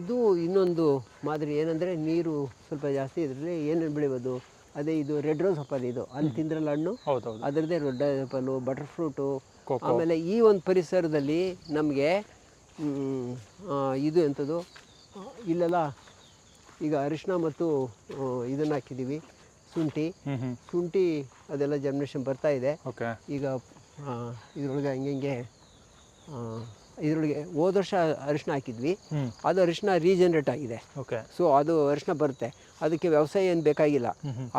ಇದು ಇನ್ನೊಂದು ಮಾದರಿ ಏನಂದರೆ ನೀರು ಸ್ವಲ್ಪ ಜಾಸ್ತಿ ಇದರಲ್ಲಿ ಏನೇನು ಬೆಳಿಬೋದು? ಅದೇ ಇದು ರೆಡ್ ರೋಸ್ ಹಪ್ಪಲ್ ಇದು. ಅಲ್ಲಿ ತಿಂದ್ರಲ್ಲ ಹಣ್ಣು? ಅದರದೇ ಅದರದ್ದೇ ರೆಡ್ ಹಪ್ಪಲು ಬಟರ್ ಫ್ರೂಟು ಆಮೇಲೆ ಈ ಒಂದು ಪರಿಸರದಲ್ಲಿ ನಮಗೆ ಇದು ಎಂಥದ್ದು ಇಲ್ಲೆಲ್ಲ ಈಗ ಅರಿಶಿನ ಮತ್ತು ಇದನ್ನು ಹಾಕಿದ್ದೀವಿ ಶುಂಠಿ. ಶುಂಠಿ ಅದೆಲ್ಲ ಜರ್ಮಿನೇಷನ್ ಬರ್ತಾ ಇದೆ. ಈಗ ಇದ್ರೊಳಗೆ ಹಂಗೆ ಹಿಂಗೆ ಇದರೊಳಗೆ ಹೋದ ವರ್ಷ ಅರಿಶಿನ ಹಾಕಿದ್ವಿ. ಅದು ಅರಿಶಿನ ರೀಜನರೇಟ್ ಆಗಿದೆ. ಓಕೆ ಸೊ ಅದು ಅರಿಶಿನ ಬರುತ್ತೆ. ಅದಕ್ಕೆ ವ್ಯವಸಾಯ ಏನು ಬೇಕಾಗಿಲ್ಲ.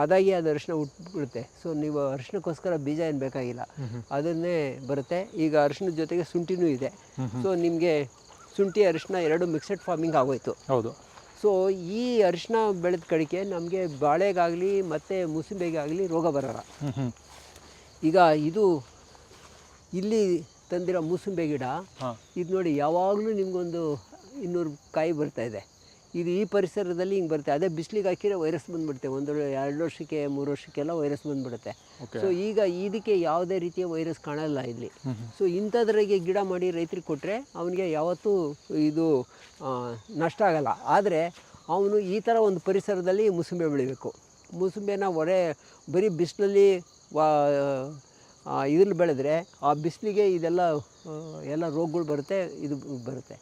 ಅದಾಗಿ ಅದು ಅರಿಶಿನ ಉಟ್ಬಿಡುತ್ತೆ ಸೊ ನೀವು ಅರಿಶಿನಕ್ಕೋಸ್ಕರ ಬೀಜ ಏನು ಬೇಕಾಗಿಲ್ಲ. ಅದನ್ನೇ ಬರುತ್ತೆ. ಈಗ ಅರಿಶಿನದ ಜೊತೆಗೆ ಶುಂಠಿನೂ ಇದೆ. ಸೊ ನಿಮಗೆ ಶುಂಠಿ ಅರಿಶಿನ ಎರಡು ಮಿಕ್ಸೆಡ್ ಫಾರ್ಮಿಂಗ್ ಆಗೋಯ್ತು. ಹೌದು. ಸೊ ಈ ಅರಿಶಿನ ಬೆಳೆದ ಕಡಿಕೆ ನಮಗೆ ಬಾಳೆಗಾಗಲಿ ಮತ್ತು ಮುಸುಂಬೆಗಾಗಲಿ ರೋಗ ಬರಲ್ಲ. ಈಗ ಇದು ಇಲ್ಲಿ ತಂದಿರೋ ಮೂಸುಂಬೆ ಗಿಡ ಇದು ನೋಡಿ ಯಾವಾಗಲೂ ನಿಮಗೊಂದು ಇನ್ನೂರು ಕಾಯಿ ಬರ್ತಾ ಇದೆ. ಇದು ಈ ಪರಿಸರದಲ್ಲಿ ಹಿಂಗೆ ಬರುತ್ತೆ. ಅದೇ ಬಿಸಿಲಿಗೆ ಹಾಕಿದ್ರೆ ವೈರಸ್ ಬಂದುಬಿಡುತ್ತೆ. ಒಂದು ಎರಡು ವರ್ಷಕ್ಕೆ ಮೂರು ವರ್ಷಕ್ಕೆಲ್ಲ ವೈರಸ್ ಬಂದುಬಿಡುತ್ತೆ. ಸೊ ಈಗ ಇದಕ್ಕೆ ಯಾವುದೇ ರೀತಿಯ ವೈರಸ್ ಕಾಣಲ್ಲ ಇಲ್ಲಿ. ಸೊ ಇಂಥದ್ರಾಗೆ ಗಿಡ ಮಾಡಿ ರೈತರಿಗೆ ಕೊಟ್ಟರೆ ಅವನಿಗೆ ಯಾವತ್ತೂ ಇದು ನಷ್ಟ ಆಗಲ್ಲ. ಆದರೆ ಅವನು ಈ ಥರ ಒಂದು ಪರಿಸರದಲ್ಲಿ ಮುಸುಂಬೆ ಬೆಳಿಬೇಕು. ಮುಸುಂಬೆನ ಹೊರೆ ಬರೀ ಬಿಸಿಲಲ್ಲಿ ವಾ ಇದ್ರಲ್ಲಿ ಬೆಳೆದ್ರೆ ಆ ಬಿಸಿಲಿಗೆ ಇದೆಲ್ಲ ಎಲ್ಲ ರೋಗಗಳು ಬರುತ್ತೆ ಇದು ಬರುತ್ತೆ.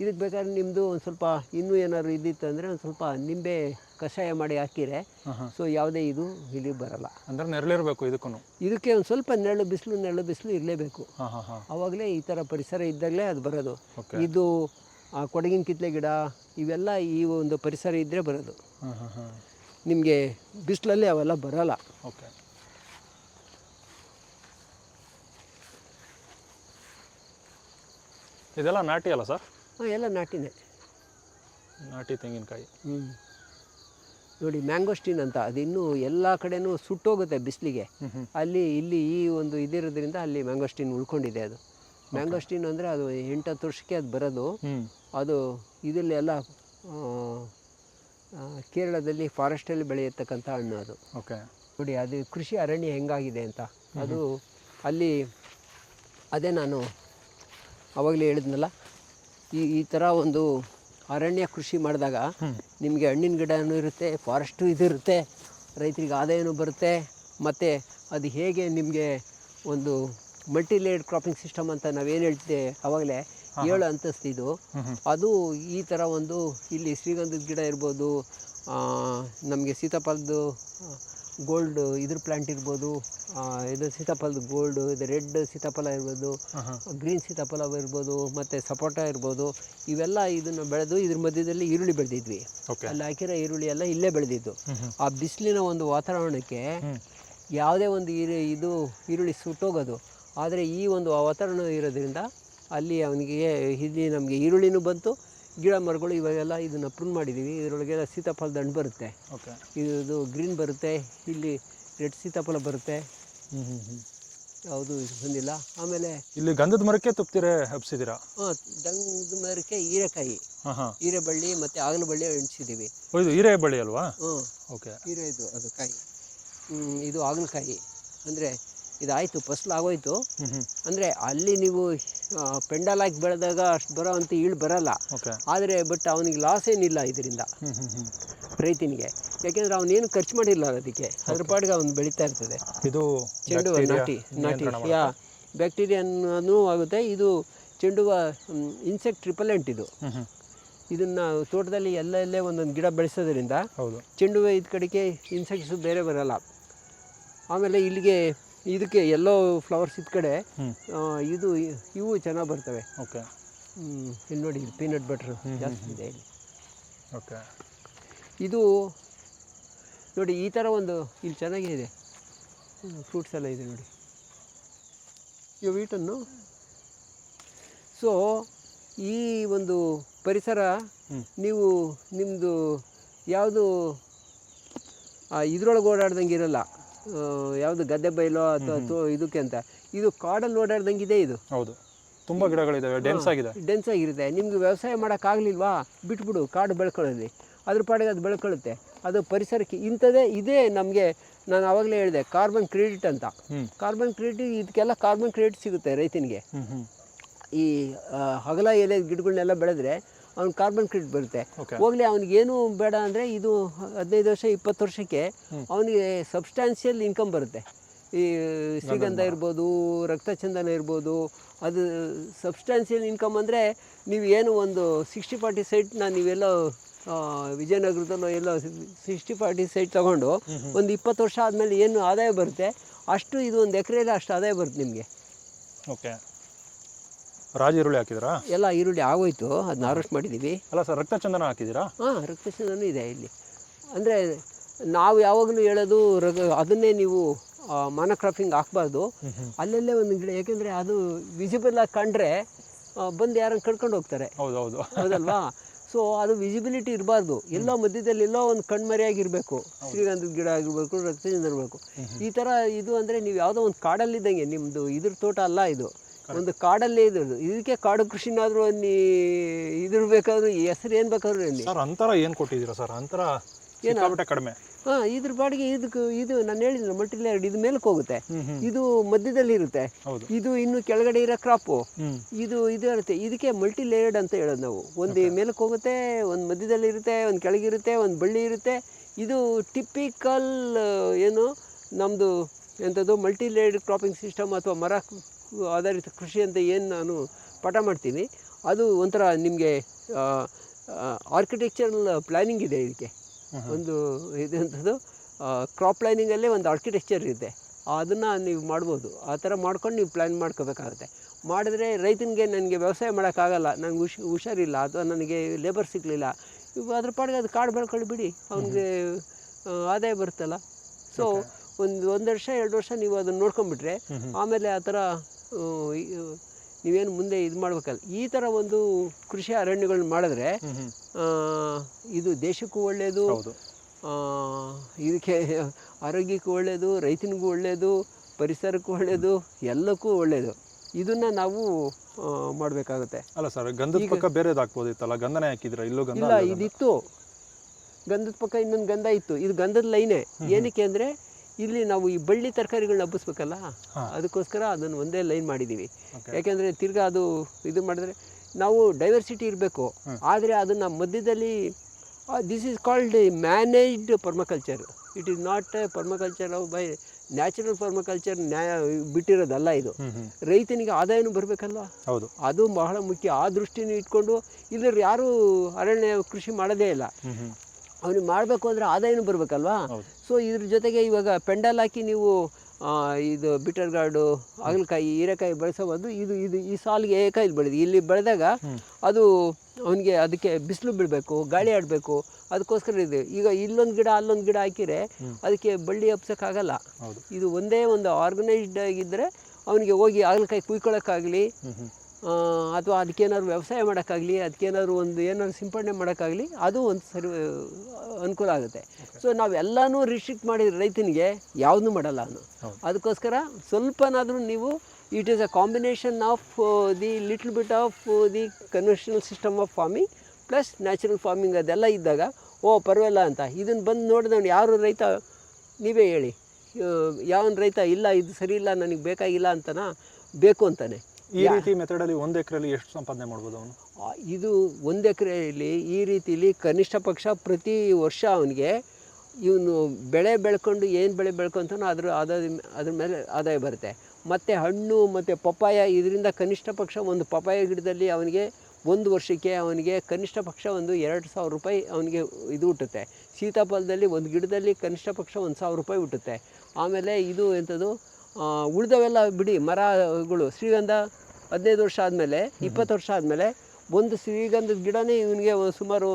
ಇದಕ್ಕೆ ಬೇಕಾದ್ರೆ ನಿಮ್ಮದು ಒಂದು ಸ್ವಲ್ಪ ಇನ್ನೂ ಏನಾದ್ರು ಇದ್ದಿತ್ತು ಅಂದರೆ ಒಂದು ಸ್ವಲ್ಪ ನಿಂಬೆ ಕಷಾಯ ಮಾಡಿ ಹಾಕಿರೆ ಸೊ ಯಾವುದೇ ಇದು ಇಲ್ಲಿ ಬರಲ್ಲ. ಅಂದ್ರೆ ನೆರಳಿರಬೇಕು ಇದಕ್ಕೂ ಇದಕ್ಕೆ ಒಂದು ಸ್ವಲ್ಪ ನೆರಳು ಬಿಸಿಲು ನೆರಳು ಬಿಸಿಲು ಇರಲೇಬೇಕು. ಆವಾಗಲೇ ಈ ಥರ ಪರಿಸರ ಇದ್ದಾಗಲೇ ಅದು ಬರೋದು. ಇದು ಆ, ಕೊಡಗಿನ ಕಿತ್ಲೆ ಗಿಡ ಇವೆಲ್ಲ ಈ ಒಂದು ಪರಿಸರ ಇದ್ದರೆ ಬರೋದು. ನಿಮಗೆ ಬಿಸಿಲಲ್ಲಿ ಅವೆಲ್ಲ ಬರೋಲ್ಲ. ಓಕೆ. ಇದೆಲ್ಲ ನಾಟಿ ಅಲ್ಲ ಸರ್? ಹಾಂ ಎಲ್ಲ ನಾಟಿನೇ. ನಾಟಿ ತೆಂಗಿನಕಾಯಿ. ಹ್ಞೂ ನೋಡಿ ಮ್ಯಾಂಗೋಸ್ಟಿನ್ ಅಂತ ಅದು ಇನ್ನೂ ಎಲ್ಲ ಕಡೆನೂ ಸುಟ್ಟೋಗುತ್ತೆ ಬಿಸಿಲಿಗೆ. ಅಲ್ಲಿ ಇಲ್ಲಿ ಈ ಒಂದು ಇದಿರೋದ್ರಿಂದ ಅಲ್ಲಿ ಮ್ಯಾಂಗೋಸ್ಟಿನ್ ಉಳ್ಕೊಂಡಿದೆ ಅದು. ಮ್ಯಾಂಗೋಸ್ಟಿನ್ ಅಂದರೆ ಅದು ಎಂಟತ್ತು ವರ್ಷಕ್ಕೆ ಅದು ಬರೋದು. ಅದು ಇದರಲ್ಲೆಲ್ಲ ಕೇರಳದಲ್ಲಿ ಫಾರೆಸ್ಟಲ್ಲಿ ಬೆಳೆಯತಕ್ಕಂಥ ಹಣ್ಣು ಅದು. ಓಕೆ ನೋಡಿ ಅದು ಕೃಷಿ ಅರಣ್ಯ ಹೆಂಗಾಗಿದೆ ಅಂತ. ಅದು ಅಲ್ಲಿ ಅದೇ ನಾನು ಅವಾಗಲೇ ಹೇಳಿದ್ನಲ್ಲ ಈ ಈ ಥರ ಒಂದು ಅರಣ್ಯ ಕೃಷಿ ಮಾಡಿದಾಗ ನಿಮಗೆ ಹಣ್ಣಿನ ಗಿಡನೂ ಇರುತ್ತೆ ಫಾರೆಸ್ಟು ಇದಿರುತ್ತೆ ರೈತರಿಗೆ ಆದಾಯನೂ ಬರುತ್ತೆ ಮತ್ತು ಅದು ಹೇಗೆ ನಿಮಗೆ ಒಂದು ಮಲ್ಟಿಲೇಯರ್ಡ್ ಕ್ರಾಪಿಂಗ್ ಸಿಸ್ಟಮ್ ಅಂತ ನಾವೇನು ಹೇಳ್ತಿದ್ದೆ ಆವಾಗಲೇ ಏಳು ಅಂತಸ್ತಿದು ಅದು ಈ ಥರ ಒಂದು ಇಲ್ಲಿ ಶ್ರೀಗಂಧದ ಗಿಡ ಇರ್ಬೋದು ನಮಗೆ ಸೀತಾಫಲದ್ದು ಗೋಲ್ಡ್ ಇದ್ರ ಪ್ಲಾಂಟ್ ಇರ್ಬೋದು ಇದು ಸೀತಾಫಲದ ಗೋಲ್ಡು ಇದು ರೆಡ್ ಸೀತಾಫಲ ಇರ್ಬೋದು ಗ್ರೀನ್ ಸೀತಾಫಲ ಇರ್ಬೋದು ಮತ್ತು ಸಪೋಟ ಇರ್ಬೋದು ಇವೆಲ್ಲ ಇದನ್ನು ಬೆಳೆದು ಇದ್ರ ಮಧ್ಯದಲ್ಲಿ ಈರುಳ್ಳಿ ಬೆಳೆದಿದ್ವಿ. ಅಲ್ಲಿ ಹಾಕಿರೋ ಈರುಳ್ಳಿ ಎಲ್ಲ ಇಲ್ಲೇ ಬೆಳೆದಿದ್ದು. ಆ ಬಿಸಿಲಿನ ಒಂದು ವಾತಾವರಣಕ್ಕೆ ಯಾವುದೇ ಒಂದು ಈರು ಇದು ಈರುಳ್ಳಿ ಸುಟ್ಟೋಗೋದು. ಆದರೆ ಈ ಒಂದು ವಾತಾವರಣ ಇರೋದ್ರಿಂದ ಅಲ್ಲಿ ಅವನಿಗೆ ಇಲ್ಲಿ ನಮಗೆ ಈರುಳ್ಳಿನೂ ಬಂತು ಗಿಡ ಮರಗಳು ಇವಾಗೆಲ್ಲ ಇದನ್ನ ಪ್ರೂನ್ ಮಾಡಿದ್ದೀವಿ ಇದರೊಳಗೆ ಸೀತಾಫಲದ ಹಣ್ಣು ಬರುತ್ತೆ. ಓಕೆ ಇದು ಗ್ರೀನ್ ಬರುತ್ತೆ. ಇಲ್ಲಿ ರೆಡ್ ಸೀತಾಫಲ ಬರುತ್ತೆ. ಹ್ಞೂ ಹ್ಞೂ ಹ್ಞೂ ಯಾವುದು ಇದು ಬಂದಿಲ್ಲ. ಆಮೇಲೆ ಇಲ್ಲಿ ಗಂಧದ ಮರಕ್ಕೆ ತುಪ್ತಿರೆ ಹಬ್ಸಿದ್ದೀರಾ? ಹಾಂ ಗಂಧದ ಮರಕ್ಕೆ ಹೀರೆಕಾಯಿ. ಹಾಂ ಹಾಂ. ಹೀರೆಬಳ್ಳಿ ಮತ್ತು ಆಗಲ ಬಳ್ಳಿ ಎಣಿಸಿದ್ದೀವಿ ಓ ಇದು ಹೀರೆ ಬಳ್ಳಿ ಅಲ್ವಾ? ಹ್ಞೂ ಓಕೆ ಹೀರೆ ಇದು ಅದು ಕಾಯಿ. ಹ್ಮ್, ಇದು ಆಗಲಕಾಯಿ ಅಂದರೆ ಇದಾಯಿತು ಫಸ್ಲ್ ಆಗೋಯ್ತು ಅಂದರೆ ಅಲ್ಲಿ ನೀವು ಪೆಂಡಲ್ ಹಾಕಿ ಬೆಳೆದಾಗ ಅಷ್ಟು ಬರೋ ಅಂತ ಈಳು ಬರಲ್ಲ. ಆದರೆ ಬಟ್ ಅವನಿಗೆ ಲಾಸ್ ಏನಿಲ್ಲ ಇದರಿಂದ. ರೈತನಿಗೆ. ಯಾಕೆಂದ್ರೆ ಅವನೇನು ಖರ್ಚು ಮಾಡಿಲ್ಲ ಅದಕ್ಕೆ? ಅದ್ರ ಪಾಡಿಗೆ ಅವನು ಬೆಳೀತಾ ಇರ್ತದೆ. ಇದು ಚೆಂಡು ನಾಟಿ ನಾಟಿ ಯಾ ಬ್ಯಾಕ್ಟೀರಿಯಾನೂ ಆಗುತ್ತೆ. ಇದು ಚೆಂಡುವ ಇನ್ಸೆಕ್ಟ್ ರಿಪಲೆಂಟ್ ಇದು. ಇದನ್ನ ತೋಟದಲ್ಲಿ ತೋಟದಲ್ಲಿ ಎಲ್ಲೆಲ್ಲೇ ಒಂದೊಂದು ಗಿಡ ಬೆಳೆಸೋದ್ರಿಂದ ಚೆಂಡುವೆ ಇದ್ ಕಡೆಗೆ ಇನ್ಸೆಕ್ಟ್ಸ್ ಬೇರೆ ಬರಲ್ಲ. ಆಮೇಲೆ ಇಲ್ಲಿಗೆ ಇದಕ್ಕೆ ಎಲ್ಲೋ ಫ್ಲವರ್ಸ್ ಇದ್ದ ಕಡೆ ಇದು ಇವು ಚೆನ್ನಾಗಿ ಬರ್ತವೆ. ಓಕೆ ಇಲ್ಲಿ ನೋಡಿ ಪೀನಟ್ ಬಟ್ರ್ ಜಾಸ್ತಿ ಇದೆ ಇಲ್ಲಿ. ಓಕೆ ಇದು ನೋಡಿ ಈ ಥರ ಒಂದು ಇಲ್ಲಿ ಚೆನ್ನಾಗೇ ಇದೆ. ಫ್ರೂಟ್ಸ್ ಎಲ್ಲ ಇದೆ ನೋಡಿ. ಇವು ವೀಟನ್ನು ಸೊ ಈ ಒಂದು ಪರಿಸರ ನೀವು ನಿಮ್ಮದು ಯಾವುದು ಇದ್ರೊಳಗೆ ಓಡಾಡ್ದಂಗೆ ಇರಲ್ಲ. ಯಾವುದು ಗದ್ದೆ ಬೈಲೋ ಅಥವಾ ಇದಕ್ಕೆ ಅಂತ. ಇದು ಕಾಡಲ್ಲಿ ಓಡಾಡ್ದಂಗೆ ಇದೆ. ಇದು ಹೌದು. ತುಂಬ ಗಿಡಗಳಿದ್ದಾವೆ ಡೆನ್ಸ್ ಆಗಿದೆ. ಡೆನ್ಸ್ ಆಗಿರುತ್ತೆ ನಿಮ್ಗೆ ವ್ಯವಸಾಯ ಮಾಡೋಕ್ಕಾಗಲಿಲ್ವಾ ಬಿಟ್ಬಿಡು ಕಾಡು ಬೆಳ್ಕೊಳ್ಳಿ ಅದ್ರ ಪಾಡಿಗೆ ಅದು ಬೆಳ್ಕೊಳ್ಳುತ್ತೆ. ಅದು ಪರಿಸರಕ್ಕೆ ಇಂಥದ್ದೇ ಇದೇ ನಮಗೆ ನಾನು ಆವಾಗಲೇ ಹೇಳಿದೆ ಕಾರ್ಬನ್ ಕ್ರೆಡಿಟ್ ಅಂತ. ಕಾರ್ಬನ್ ಕ್ರೆಡಿಟ್ ಇದಕ್ಕೆಲ್ಲ ಕಾರ್ಬನ್ ಕ್ರೆಡಿಟ್ ಸಿಗುತ್ತೆ ರೈತನಿಗೆ. ಈ ಹಗಲ ಎಲೆ ಗಿಡಗಳನ್ನೆಲ್ಲ ಬೆಳೆದ್ರೆ ಅವ್ನು ಕಾರ್ಬನ್ ಕ್ರೆಡಿಟ್ ಬರುತ್ತೆ. ಹೋಗಲಿ ಅವ್ನಿಗೇನು ಬೇಡ ಅಂದರೆ ಇದು ಹದಿನೈದು ವರ್ಷ ಇಪ್ಪತ್ತು ವರ್ಷಕ್ಕೆ ಅವನಿಗೆ ಸಬ್ಸ್ಟ್ಯಾನ್ಷಿಯಲ್ ಇನ್ಕಮ್ ಬರುತ್ತೆ. ಈ ಶ್ರೀಗಂಧ ಇರ್ಬೋದು ರಕ್ತಚಂದನ ಇರ್ಬೋದು ಅದು ಸಬ್ಸ್ಟ್ಯಾನ್ಷಿಯಲ್ ಇನ್ಕಮ್ ಅಂದರೆ ನೀವು ಏನು ಒಂದು ಸಿಕ್ಸ್ಟಿ ಫಾರ್ಟಿ ಸೈಟ್ನ ನೀವೆಲ್ಲ ವಿಜಯನಗರದಲ್ಲೋ ಎಲ್ಲೋ ಸಿಕ್ಸ್ಟಿ ಫಾರ್ಟಿ ಸೈಟ್ ತೊಗೊಂಡು ಒಂದು ಇಪ್ಪತ್ತು ವರ್ಷ ಆದಮೇಲೆ ಏನು ಆದಾಯ ಬರುತ್ತೆ ಅಷ್ಟು ಇದು ಒಂದು ಎಕರೆಯಲ್ಲಿ ಅಷ್ಟು ಆದಾಯ ಬರುತ್ತೆ ನಿಮಗೆ. ಓಕೆ ರಾಜ ಈರುಳ್ಳಿ ಹಾಕಿದ್ರಾ ಎಲ್ಲ ಈರುಳ್ಳಿ ಆಗೋಯ್ತು ಅದನ್ನ ಹಾರ್ವೆಸ್ಟ್ ಮಾಡಿದ್ದೀವಿ ಅಲ್ಲ ಸರ್ ರಕ್ತಚಂದನ ಹಾಕಿದ್ದೀರಾ? ಹಾಂ ರಕ್ತಚಂದನ ಇದೆ ಇಲ್ಲಿ. ಅಂದರೆ ನಾವು ಯಾವಾಗಲೂ ಹೇಳೋದು ರಗ ಅದನ್ನೇ ನೀವು ಮಾನಕ್ರಾಫಿಂಗ್ ಹಾಕ್ಬಾರ್ದು. ಅಲ್ಲಲ್ಲೇ ಒಂದು ಗಿಡ ಯಾಕೆಂದರೆ ಅದು ವಿಸಿಬಲ್ ಆಗಿ ಕಂಡ್ರೆ ಬಂದು ಯಾರನ್ನು ಕಳ್ಕೊಂಡು ಹೋಗ್ತಾರೆ. ಹೌದು ಹೌದು. ಹೌದಲ್ವಾ? ಸೊ ಅದು ವಿಸಿಬಿಲಿಟಿ ಇರಬಾರ್ದು. ಎಲ್ಲೋ ಮಧ್ಯದಲ್ಲಿ ಎಲ್ಲೋ ಒಂದು ಕಣ್ಮರೆಯಾಗಿರಬೇಕು ಶ್ರೀಗಂಧದ ಗಿಡ ಆಗಿರಬೇಕು ರಕ್ತಚಂದನ ಇರಬೇಕು. ಈ ಥರ ಇದು ಅಂದರೆ ನೀವು ಯಾವುದೋ ಒಂದು ಕಾಡಲ್ಲಿದ್ದಂಗೆ ನಿಮ್ಮದು ಇದ್ರ ತೋಟ ಅಲ್ಲ ಇದು. ಒಂದು ಕಾಡಲ್ಲೇ ಇದು ಇದಕ್ಕೆ ಕಾಡು ಕೃಷಿನಾದರೂ ಅನ್ನಿ ಇದ್ರ ಬೇಕಾದ್ರೂ ಹೆಸರು ಏನು ಬೇಕಾದ್ರೂ ಅನ್ನಿ. ಸರ್ ಅಂತರ ಏನು ಕೊಟ್ಟಿದ್ದೀರಾ ಸರ್? ಅಂತರ ಏನು? ಕಡಿಮೆ. ಹಾಂ ಇದ್ರ ಬಾಡಿಗೆ ಇದಕ್ಕೆ ಇದು ನಾನು ಹೇಳಿದ್ರೆ ಮಲ್ಟಿಲೇಯರ್ಡ್ ಇದು ಮೇಲಕ್ಕೆ ಹೋಗುತ್ತೆ. ಇದು ಮಧ್ಯದಲ್ಲಿ ಇರುತ್ತೆ. ಇದು ಇನ್ನು ಕೆಳಗಡೆ ಇರೋ ಕ್ರಾಪು. ಇದು ಇದು ಇರುತ್ತೆ. ಇದಕ್ಕೆ ಮಲ್ಟಿಲೇಯರ್ಡ್ ಅಂತ ಹೇಳೋದು ನಾವು. ಒಂದು ಮೇಲಕ್ಕೆ ಹೋಗುತ್ತೆ ಒಂದು ಮಧ್ಯದಲ್ಲಿ ಇರುತ್ತೆ ಒಂದು ಕೆಳಗಿರುತ್ತೆ ಒಂದು ಬಳ್ಳಿ ಇರುತ್ತೆ. ಇದು ಟಿಪಿಕಲ್ ಏನು ನಮ್ಮದು ಎಂಥದ್ದು ಮಲ್ಟಿ ಲೇಯರ್ಡ್ ಕ್ರಾಪಿಂಗ್ ಸಿಸ್ಟಮ್ ಅಥವಾ ಮರ ಆಧಾರಿತ ಕೃಷಿ ಅಂತ ಏನು ನಾನು ಪಾಠ ಮಾಡ್ತೀನಿ. ಅದು ಒಂಥರ ನಿಮಗೆ ಆರ್ಕಿಟೆಕ್ಚರಲ್ ಪ್ಲ್ಯಾನಿಂಗ್ ಇದೆ ಇದಕ್ಕೆ. ಒಂದು ಇದಂಥದ್ದು ಕ್ರಾಪ್ ಪ್ಲ್ಯಾನಿಂಗಲ್ಲೇ ಒಂದು ಆರ್ಕಿಟೆಕ್ಚರ್ ಇದೆ. ಅದನ್ನು ನೀವು ಮಾಡ್ಬೋದು. ಆ ಥರ ಮಾಡ್ಕೊಂಡು ನೀವು ಪ್ಲ್ಯಾನ್ ಮಾಡ್ಕೋಬೇಕಾಗುತ್ತೆ. ಮಾಡಿದ್ರೆ ರೈತನಿಗೆ ನನಗೆ ವ್ಯವಸಾಯ ಮಾಡೋಕ್ಕಾಗಲ್ಲ. ನಂಗೆ ಹುಷ್ ಹುಷಾರಿಲ್ಲ. ಅಥವಾ ನನಗೆ ಲೇಬರ್ ಸಿಗಲಿಲ್ಲ. ಇವು ಅದ್ರ ಪಾಡಿಗೆ ಅದು ಕಾರ್ಡ್ ಬೆಳ್ಕೊಳ್ಳಿ ಬಿಡಿ. ಅವನಿಗೆ ಆದಾಯ ಬರುತ್ತಲ್ಲ. ಸೊ ಒಂದು ಒಂದು ವರ್ಷ ಎರಡು ವರ್ಷ ನೀವು ಅದನ್ನು ನೋಡ್ಕೊಂಡ್ಬಿಟ್ರೆ ಆಮೇಲೆ ಆ ಥರ ನೀವೇನು ಮುಂದೆ ಇದು ಮಾಡ್ಬೇಕಲ್ಲ. ಈ ಥರ ಒಂದು ಕೃಷಿ ಅರಣ್ಯಗಳನ್ನ ಮಾಡಿದ್ರೆ ಇದು ದೇಶಕ್ಕೂ ಒಳ್ಳೆಯದು ಇದಕ್ಕೆ ಆರೋಗ್ಯಕ್ಕೂ ಒಳ್ಳೆಯದು ರೈತನಿಗೂ ಒಳ್ಳೆಯದು ಪರಿಸರಕ್ಕೂ ಒಳ್ಳೆಯದು ಎಲ್ಲಕ್ಕೂ ಒಳ್ಳೆಯದು ಇದನ್ನ ನಾವು ಮಾಡಬೇಕಾಗುತ್ತೆ. ಅಲ್ಲ ಸರ್ ಗಂಧದ ಪಕ್ಕ ಬೇರೆದು ಹಾಕ್ಬೋದಿತ್ತಲ್ಲ ಗಂಧನೇ ಹಾಕಿದ್ರ ಇಲ್ಲೂ ಗಂಧ ಇಲ್ಲ ಇದಿತ್ತು. ಗಂಧದ ಪಕ್ಕ ಇನ್ನೊಂದು ಗಂಧ ಇತ್ತು. ಇದು ಗಂಧದ ಲೈನೇ. ಏನಕ್ಕೆ ಅಂದರೆ ಇಲ್ಲಿ ನಾವು ಈ ಬಳ್ಳಿ ತರಕಾರಿಗಳನ್ನ ಹಬ್ಬಿಸ್ಬೇಕಲ್ಲ? ಅದಕ್ಕೋಸ್ಕರ ಅದನ್ನು ಒಂದೇ ಲೈನ್ ಮಾಡಿದ್ದೀವಿ. ಯಾಕೆಂದರೆ ತಿರ್ಗಾ ಅದು ಇದು ಮಾಡಿದ್ರೆ ನಾವು ಡೈವರ್ಸಿಟಿ ಇರಬೇಕು. ಆದರೆ ಅದನ್ನು ಮಧ್ಯದಲ್ಲಿ this is called managed permaculture it is not permaculture by natural permaculture ನ್ಯಾಯ ಬಿಟ್ಟಿರೋದಲ್ಲ ಇದು. ರೈತನಿಗೆ ಆದಾಯನೂ ಬರಬೇಕಲ್ವ? ಹೌದು. ಅದು ಬಹಳ ಮುಖ್ಯ. ಆ ದೃಷ್ಟಿನೂ ಇಟ್ಕೊಂಡು ಇಲ್ಲಿ ಯಾರೂ ಅರಣ್ಯ ಕೃಷಿ ಮಾಡೋದೇ ಇಲ್ಲ. ಅವನಿಗೆ ಮಾಡಬೇಕು ಅಂದರೆ ಆದಾಯನೂ ಬರಬೇಕಲ್ವಾ? ಸೊ ಇದ್ರ ಜೊತೆಗೆ ಇವಾಗ ಪೆಂಡಲ್ ಹಾಕಿ ನೀವು ಇದು ಬಿಟರ್ ಗಾರ್ಡು ಹಾಗಲಕಾಯಿ ಹೀರೆಕಾಯಿ ಬೆಳೆಸೋದು ಇದು ಇದು ಈ ಸಾಲಿಗೆ ಏಕಾಯಿ ಬೆಳೆದು ಇಲ್ಲಿ ಬೆಳೆದಾಗ ಅದು ಅವನಿಗೆ ಅದಕ್ಕೆ ಬಿಸಿಲು ಬಿಡಬೇಕು ಗಾಳಿ ಆಡಬೇಕು. ಅದಕ್ಕೋಸ್ಕರ ಇದೆ. ಈಗ ಇಲ್ಲೊಂದು ಗಿಡ ಅಲ್ಲೊಂದು ಗಿಡ ಹಾಕಿದರೆ ಅದಕ್ಕೆ ಬಳ್ಳಿ ಹಬ್ಸೋಕ್ಕಾಗಲ್ಲ. ಇದು ಒಂದೇ ಒಂದು ಆರ್ಗನೈಸ್ಡ್ ಆಗಿದ್ದರೆ ಅವನಿಗೆ ಹೋಗಿ ಹಾಗಲಕಾಯಿ ಕುಯ್ಕೊಳ್ಳೋಕ್ಕಾಗಲಿ ಅಥವಾ ಅದಕ್ಕೇನಾದ್ರು ವ್ಯವಸಾಯ ಮಾಡೋಕ್ಕಾಗಲಿ ಅದಕ್ಕೇನಾದ್ರು ಒಂದು ಏನಾದ್ರು ಸಿಂಪಡಣೆ ಮಾಡೋಕ್ಕಾಗಲಿ ಅದು ಒಂದು ಸರಿ ಅನುಕೂಲ ಆಗುತ್ತೆ. ಸೊ ನಾವೆಲ್ಲನೂ ರಿಸ್ಟ್ರಿಕ್ಟ್ ಮಾಡಿದ ರೈತನಿಗೆ ಯಾವುದೂ ಮಾಡಲ್ಲ ಅವನು. ಅದಕ್ಕೋಸ್ಕರ ಸ್ವಲ್ಪನಾದರೂ ನೀವು it is a combination of the little bit of the conventional system of farming plus natural farming ಅದೆಲ್ಲ ಇದ್ದಾಗ ಓ ಪರವಾಗಿಲ್ಲ ಅಂತ. ಇದನ್ನು ಬಂದು ನೋಡಿದವನು ಯಾರು ರೈತ? ನೀವೇ ಹೇಳಿ. ಯಾವ ರೈತ? ಇಲ್ಲ ಇದು ಸರಿ ಇಲ್ಲ ನನಗೆ ಬೇಕಾಗಿಲ್ಲ ಅಂತನಾ? ಬೇಕು ಅಂತಾನೆ. ಈ ರೀತಿ ಮೆಥಡಲ್ಲಿ ಒಂದು ಎಕರೆಯಲ್ಲಿ ಎಷ್ಟು ಸಂಪಾದನೆ ಮಾಡ್ಬೋದು ಅವನು? ಇದು ಒಂದು ಎಕರೆಯಲ್ಲಿ ಈ ರೀತಿಲಿ ಕನಿಷ್ಠ ಪಕ್ಷ ಪ್ರತಿ ವರ್ಷ ಅವನಿಗೆ ಇವನು ಬೆಳೆ ಬೆಳ್ಕೊಂಡು ಏನು ಬೆಳೆ ಬೆಳ್ಕೊಂತಾನೋ ಅದ್ರ ಆದಾಯ ಅದ್ರ ಮೇಲೆ ಆದಾಯ ಬರುತ್ತೆ. ಮತ್ತು ಹಣ್ಣು ಮತ್ತು ಪಪ್ಪಾಯ ಇದರಿಂದ ಕನಿಷ್ಠ ಪಕ್ಷ ಒಂದು ಪಪ್ಪಾಯ ಗಿಡದಲ್ಲಿ ಅವನಿಗೆ ಒಂದು ವರ್ಷಕ್ಕೆ ಅವನಿಗೆ ಕನಿಷ್ಠ ಪಕ್ಷ ಒಂದು ಎರಡು ಸಾವಿರ ರೂಪಾಯಿ ಅವನಿಗೆ ಇದು ಹುಟ್ಟುತ್ತೆ. ಸೀತಾಫಲದಲ್ಲಿ ಒಂದು ಗಿಡದಲ್ಲಿ ಕನಿಷ್ಠ ಪಕ್ಷ ಒಂದು ಸಾವಿರ ರೂಪಾಯಿ ಹುಟ್ಟುತ್ತೆ. ಆಮೇಲೆ ಇದು ಎಂಥದ್ದು ಉಳಿದವೆಲ್ಲ ಬಿಡಿ ಮರಗಳು. ಶ್ರೀಗಂಧ ಹದಿನೈದು ವರ್ಷ ಆದಮೇಲೆ ಇಪ್ಪತ್ತು ವರ್ಷ ಆದಮೇಲೆ ಒಂದು ಶ್ರೀಗಂಧದ ಗಿಡನೇ ಇವನಿಗೆ ಸುಮಾರು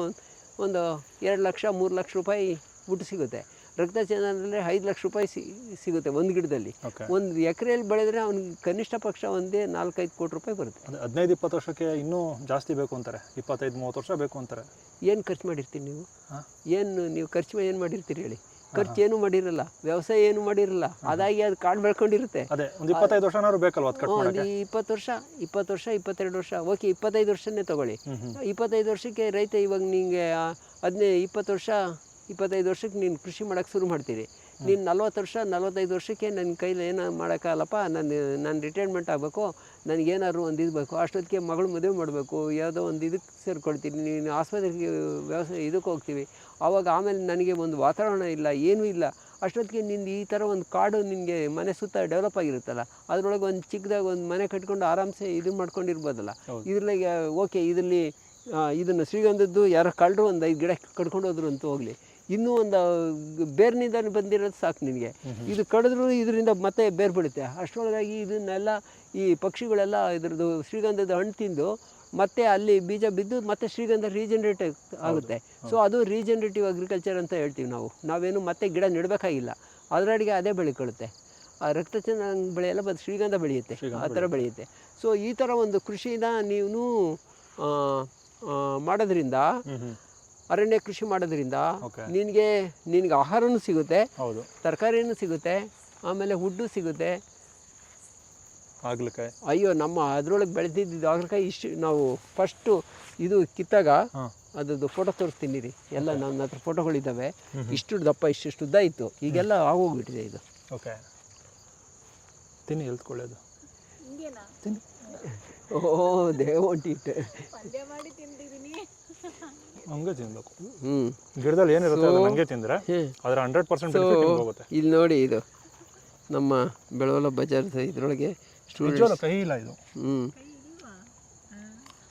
ಒಂದು ಎರಡು ಲಕ್ಷ ಮೂರು ಲಕ್ಷ ರೂಪಾಯಿ ಊಟ ಸಿಗುತ್ತೆ. ರಕ್ತಚಂದನದಲ್ಲಿ ಐದು ಲಕ್ಷ ರೂಪಾಯಿ ಸಿ ಸಿಗುತ್ತೆ ಒಂದು ಗಿಡದಲ್ಲಿ. ಒಂದು ಎಕರೆಯಲ್ಲಿ ಬೆಳೆದರೆ ಅವ್ನಿಗೆ ಕನಿಷ್ಠ ಪಕ್ಷ ಒಂದೇ ನಾಲ್ಕೈದು ಕೋಟಿ ರೂಪಾಯಿ ಬರುತ್ತೆ. ಹದಿನೈದು ಇಪ್ಪತ್ತು ವರ್ಷಕ್ಕೆ ಇನ್ನೂ ಜಾಸ್ತಿ ಬೇಕು ಅಂತಾರೆ. ಇಪ್ಪತ್ತೈದು ಮೂವತ್ತು ವರ್ಷ ಬೇಕು ಅಂತಾರೆ. ಏನು ಖರ್ಚು ಮಾಡಿರ್ತೀನಿ ನೀವು? ಏನು ನೀವು ಖರ್ಚು ಏನು ಮಾಡಿರ್ತೀರಿ ಹೇಳಿ? ಖರ್ಚು ಏನು ಮಾಡಿರಲ್ಲ ವ್ಯವಸಾಯ ಏನು ಮಾಡಿರಲ್ಲ ಅದಾಗಿ ಅದು ಕಾಡು ಬೆಳ್ಕೊಂಡಿರುತ್ತೆ. ಅದೇ ಒಂದು ಇಪ್ಪತ್ತೈದು ವರ್ಷನಾದ್ರು ಬೇಕಲ್ವ ಒಂದು ಇಪ್ಪತ್ತು ವರ್ಷ ಇಪ್ಪತ್ತು ವರ್ಷ ಇಪ್ಪತ್ತೆರಡು ವರ್ಷ ಓಕೆ ಇಪ್ಪತ್ತೈದು ವರ್ಷನೇ ತಗೊಳ್ಳಿ. ಇಪ್ಪತ್ತೈದು ವರ್ಷಕ್ಕೆ ರೈತ ಇವಾಗ ನಿಮಗೆ ಅದನ್ನೇ ಇಪ್ಪತ್ತು ವರ್ಷ ಇಪ್ಪತ್ತೈದು ವರ್ಷಕ್ಕೆ ನೀನು ಕೃಷಿ ಮಾಡೋಕ್ಕೆ ಶುರು ಮಾಡ್ತೀರಿ. ನೀನು ನಲ್ವತ್ತು ವರ್ಷ ನಲ್ವತ್ತೈದು ವರ್ಷಕ್ಕೆ ನನ್ನ ಕೈಲಿ ಏನೋ ಮಾಡೋಕ್ಕಾಗಲ್ಲಪ್ಪ ನಾನು ನಾನು ರಿಟೈರ್ಮೆಂಟ್ ಆಗಬೇಕು ನನಗೇನಾದ್ರು ಒಂದು ಇದು ಬೇಕು ಅಷ್ಟೊತ್ತಿಗೆ ಮಗಳು ಮದುವೆ ಮಾಡಬೇಕು ಯಾವುದೋ ಒಂದು ಇದಕ್ಕೆ ಸೇರ್ಕೊಳ್ತೀನಿ ನೀನು ಆಸ್ಪತ್ರೆಗೆ ವ್ಯವಸ್ಥೆ ಇದಕ್ಕೆ ಹೋಗ್ತೀವಿ. ಆವಾಗ ಆಮೇಲೆ ನನಗೆ ಒಂದು ವಾತಾವರಣ ಇಲ್ಲ ಏನೂ ಇಲ್ಲ. ಅಷ್ಟೊತ್ತಿಗೆ ನಿಂದು ಈ ಥರ ಒಂದು ಕಾಡು ನಿನಗೆ ಮನೆ ಸುತ್ತ ಡೆವಲಪ್ ಆಗಿರುತ್ತಲ್ಲ ಅದರೊಳಗೆ ಒಂದು ಚಿಕ್ಕದಾಗಿ ಒಂದು ಮನೆ ಕಟ್ಕೊಂಡು ಆರಾಮ್ಸೆ ಇದು ಮಾಡ್ಕೊಂಡಿರ್ಬೋದಲ್ಲ. ಇದ್ರಲ್ಲಿ ಓಕೆ ಇದರಲ್ಲಿ ಇದನ್ನು ಶ್ರೀಗಂಧದ್ದು ಯಾರೋ ಕಳ್ಳರು ಒಂದು ಐದು ಗಿಡ ಕಟ್ಕೊಂಡು ಹೋದ್ರು ಅಂತೂ ಹೋಗಲಿ. ಇನ್ನೂ ಒಂದು ಬೇರ್ನಿಂದ ಬಂದಿರೋದು ಸಾಕು ನಿನಗೆ. ಇದು ಕಡಿದ್ರು ಇದರಿಂದ ಮತ್ತೆ ಬೇರ್ ಬಿಡುತ್ತೆ. ಅಷ್ಟರೊಳಗಾಗಿ ಇದನ್ನೆಲ್ಲ ಈ ಪಕ್ಷಿಗಳೆಲ್ಲ ಇದ್ರದ್ದು ಶ್ರೀಗಂಧದ ಹಣ್ಣು ತಿಂದು ಮತ್ತೆ ಅಲ್ಲಿ ಬೀಜ ಬಿದ್ದು ಮತ್ತೆ ಶ್ರೀಗಂಧ ರೀಜನರೇಟ್ ಆಗುತ್ತೆ. ಸೊ ಅದು ರೀಜನರೇಟಿವ್ ಅಗ್ರಿಕಲ್ಚರ್ ಅಂತ ಹೇಳ್ತೀವಿ ನಾವು. ನಾವೇನು ಮತ್ತೆ ಗಿಡ ನೆಡಬೇಕಾಗಿಲ್ಲ. ಅದರಡಿಗೆ ಅದೇ ಬೆಳ್ಕೊಳ್ಳುತ್ತೆ ಆ ಬೆಳೆ ಬೆಳೆಯೆಲ್ಲ ಬಂದು ಶ್ರೀಗಂಧ ಬೆಳೆಯುತ್ತೆ. ಆ ಥರ ಬೆಳೆಯುತ್ತೆ. ಸೊ ಈ ಥರ ಒಂದು ಕೃಷಿನ ನೀವು ಮಾಡೋದ್ರಿಂದ ಅರಣ್ಯ ಕೃಷಿ ಮಾಡೋದ್ರಿಂದ ನಿನಗೆ ನಿನಗೆ ಆಹಾರನೂ ಸಿಗುತ್ತೆ ಹೌದು. ತರಕಾರಿನೂ ಸಿಗುತ್ತೆ ಆಮೇಲೆ ಹುಡ್ಡು ಸಿಗುತ್ತೆ. ಆಗ್ಲಕಾಯಿ ಅಯ್ಯೋ ನಮ್ಮ ಅದರೊಳಗೆ ಬೆಳೆದಿದ್ದು ಆಗ್ಲಕಾಯಿ ಇಷ್ಟು ನಾವು ಫಸ್ಟು ಇದು ಕಿತ್ತಾಗ ಅದ್ರದ್ದು ಫೋಟೋ ತೋರಿಸ್ತೀನಿ ರೀ. ಎಲ್ಲ ನನ್ನ ಹತ್ರ ಫೋಟೋಗಳಿದ್ದಾವೆ ಇಷ್ಟು ದಪ್ಪ ಇಷ್ಟಿಷ್ಟು ಉದ್ದ ಇತ್ತು. ಈಗೆಲ್ಲ ಆಗೋಗ್ಬಿಟ್ಟಿದೆ ಇದು. ಓಕೆ ತಿನ್ನಿ ಎಲ್ತ್ಕೊಳ್ಳೋದು ತಿನ್ನಿ. ಓ ದೇವಂಟಿಟ್ಟು ಪಲ್ಯ ಮಾಡಿ ತಿಂದಿದ್ದೀನಿ ಹಂಗೆ ತಿನ್ಬೇಕು. ಗಿಡದಲ್ಲಿ ಏನಿರುತ್ತೆ ಅದನ್ನ ಹಂಗೆ ತಿಂದರೆ. ಅದರ ಹಂಡ್ರೆಡ್ ಪರ್ಸೆಂಟ್ ಹೋಗುತ್ತೆ. ಇಲ್ಲಿ ನೋಡಿ ಇದು. ನಮ್ಮ ಬೆಳವಲ ಬಜಾರ್ ಇದರೊಳಗೆ ಸ್ಟೂಡೆಂಟ್ ಕೈ ಇಲ್ಲ ಇದು. ಹ್ಞೂ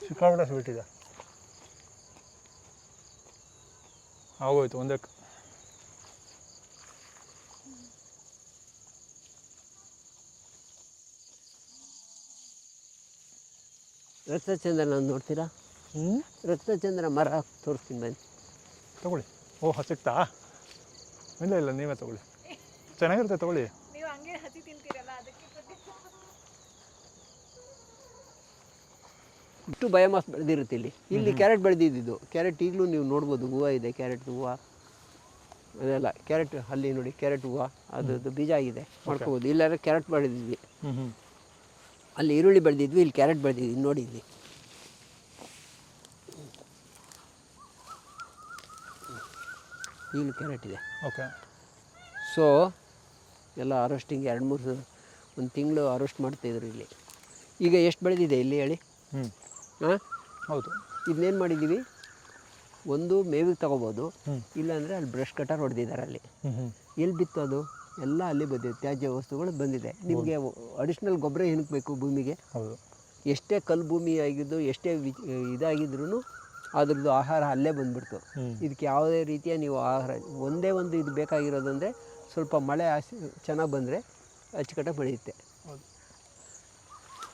ಸಿಕ್ಕಾಪಟ್ಟೆ ಸ್ವೀಟ್ ಇದೆ. ಆಗೋಯ್ತು ಒಂದೇ ರಕ್ತಚಂದ್ರನ ನೋಡ್ತೀರಾ? ಹ್ಞೂ ರಕ್ತಚಂದ್ರ ಮರ ತೋರಿಸ್ತೀನಿ ಬನ್ನಿ. ತಗೊಳ್ಳಿ. ಓ ಸಿಕ್ತಾ ಇಲ್ಲ ಇಲ್ಲ ನೀವೇ ತಗೊಳ್ಳಿ. ಚೆನ್ನಾಗಿರುತ್ತೆ ತಗೊಳ್ಳಿ. ಇಷ್ಟು ಬಯೋಮಾಸ್ ಬೆಳೆದಿರುತ್ತೆ ಇಲ್ಲಿ. ಇಲ್ಲಿ ಕ್ಯಾರೆಟ್ ಬೆಳೆದಿದ್ದು ಕ್ಯಾರೆಟ್ ಈಗಲೂ ನೀವು ನೋಡ್ಬೋದು ಹೂವು ಇದೆ ಕ್ಯಾರೆಟ್ ಹೂವು. ಅದೆಲ್ಲ ಕ್ಯಾರೆಟ್ ಅಲ್ಲಿ ನೋಡಿ ಕ್ಯಾರೆಟ್ ಹೂವು ಅದ್ರದ್ದು ಬೀಜ ಆಗಿದೆ. ಮಾಡ್ಕೋಬೋದು. ಇಲ್ಲಾದ್ರೆ ಕ್ಯಾರೆಟ್ ಬೆಳೆದಿದ್ವಿ. ಅಲ್ಲಿ ಈರುಳ್ಳಿ ಬೆಳೆದಿದ್ವಿ ಇಲ್ಲಿ ಕ್ಯಾರೆಟ್ ಬೆಳೆದಿದ್ವಿ ನೋಡಿ ಇಲ್ಲಿ. ಈಗಲೂ ಕ್ಯಾರೆಟ್ ಇದೆ. ಓಕೆ. ಸೊ ಎಲ್ಲ ಹಾರ್ವೆಸ್ಟಿಂಗ್ ಎರಡು ಮೂರು ಒಂದು ತಿಂಗಳು ಹಾರ್ವೆಸ್ಟ್ ಮಾಡ್ತಾಯಿದ್ರು ಇಲ್ಲಿ. ಈಗ ಎಷ್ಟು ಬೆಳೆದಿದೆ ಇಲ್ಲಿ ಹೇಳಿ? ಹ್ಞೂ ಹಾಂ ಹೌದು. ಇದನ್ನೇನು ಮಾಡಿದ್ದೀವಿ? ಒಂದು ಮೇವಿಗೆ ತಗೋಬೋದು. ಇಲ್ಲಾಂದರೆ ಅಲ್ಲಿ ಬ್ರಷ್ ಕಟರ್ ಹೊಡೆದಿದ್ದಾರೆ ಅಲ್ಲಿ. ಎಲ್ಲಿ ಬಿತ್ತು ಅದು? ಎಲ್ಲ ಅಲ್ಲಿ ಬಂದಿದೆ. ತ್ಯಾಜ್ಯ ವಸ್ತುಗಳು ಬಂದಿದೆ. ನಿಮಗೆ ಅಡಿಷ್ನಲ್ ಗೊಬ್ಬರ ಏನಕ್ಕೆ ಬೇಕು ಭೂಮಿಗೆ. ಹೌದು. ಎಷ್ಟೇ ಕಲ್ಲು ಭೂಮಿ ಆಗಿದ್ದು ಎಷ್ಟೇ ವಿ ಇದಾಗಿದ್ರೂ ಅದ್ರದ್ದು ಆಹಾರ ಅಲ್ಲೇ ಬಂದ್ಬಿಡ್ತು. ಇದಕ್ಕೆ ಯಾವುದೇ ರೀತಿಯ ನೀವು ಆಹಾರ ಒಂದೇ ಒಂದು ಇದು ಬೇಕಾಗಿರೋದಂದರೆ ಸ್ವಲ್ಪ ಮಳೆ ಆಸಿ ಚೆನ್ನಾಗಿ ಬಂದರೆ ಅಚ್ಚುಕಟ್ಟಾಗಿ ಬೆಳೆಯುತ್ತೆ.